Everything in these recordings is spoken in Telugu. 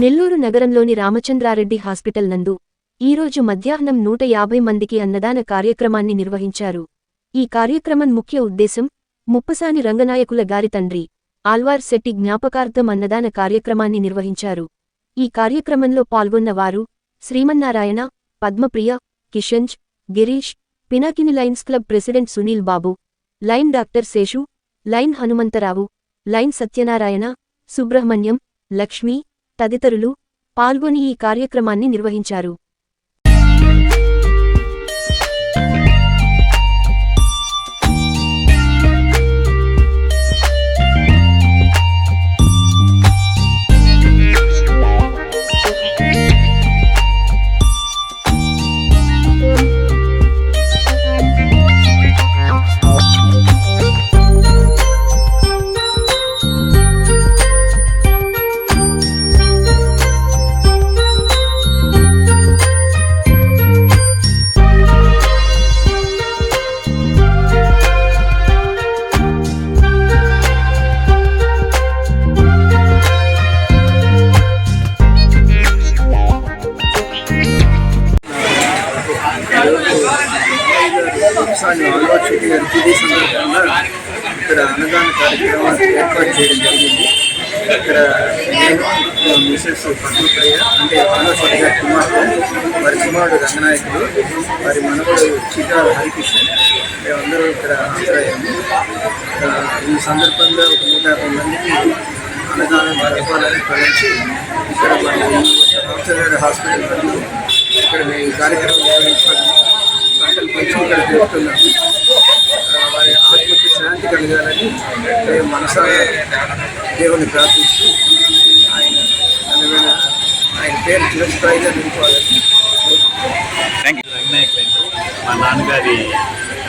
నెల్లూరు నగరంలోని రామచంద్రారెడ్డి హాస్పిటల్ నందు ఈరోజు మధ్యాహ్నం నూట యాభై మందికి అన్నదాన కార్యక్రమాన్ని నిర్వహించారు. ఈ కార్యక్రమం ముఖ్య ఉద్దేశం ముప్పసాని రంగనాయకుల గారి తండ్రి ఆల్వార్ శెట్టి జ్ఞాపకార్థం అన్నదాన కార్యక్రమాన్ని నిర్వహించారు. ఈ కార్యక్రమంలో పాల్గొన్న వారు Srimannarayana Padmapriya కిషన్జ్ Girish Pinakini lions club president Sunil Babu lion doctor Seshu lion Hanumantharao lion Satyanarayana Subrahmanyam Lakshmi తదితరులు పాల్గొని ఈ కార్యక్రమాన్ని నిర్వహించారు. ఒకసారి ఆలోచించి గారికి సందర్భంగా ఇక్కడ అన్నదాన కార్యక్రమాన్ని ఏర్పాటు చేయడం జరిగింది. ఇక్కడ మిసెస్ పద్మప్రియ అంటే ఆలోచన గారి కుమార్తె వారి కుమారుడు రంగనాయకుడు వారి మనవడు చిటాల హరికృష్ణ మేమందరూ ఇక్కడ హాజరయ్యాము. ఈ సందర్భంగా ఒక నూట యాభై మందికి అన్నదానం జరపాలని తలంచి ఇక్కడ మన రామచంద్ర హాస్పిటల్ నందు ఇక్కడ మేము కార్యక్రమం నిర్వహించడానికి సంకల్పించి చెప్తున్నాను వారి ఆత్మకి శాంతి కలగాలని నేను మనసారా దేవుని ప్రార్థిస్తూ ఆయన అందమైన ఆయన పేరు చిరస్థాయిగా నిలుపుకోవాలని రంగనాయకులు మా నాన్నగారి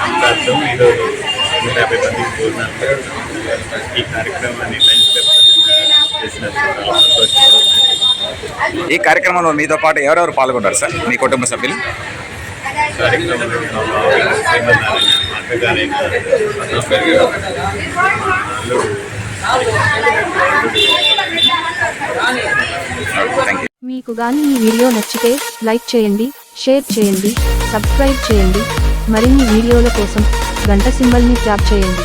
అమృతార్థం ఈరోజు నూట యాభై మందికి భోజనాలు ఈ కార్యక్రమాన్ని లైన్స్ చేసినందుకు ఈ కార్యక్రమంలో మీతో పాటు ఎవరెవరు పాల్గొన్నారు సార్? మీ కుటుంబ సభ్యులు? మీకు గాని ఈ వీడియో నచ్చితే లైక్ చేయండి షేర్ చేయండి సబ్స్క్రైబ్ చేయండి. మరిన్ని వీడియోల కోసం గంట సింబల్ని ట్యాప్ చేయండి.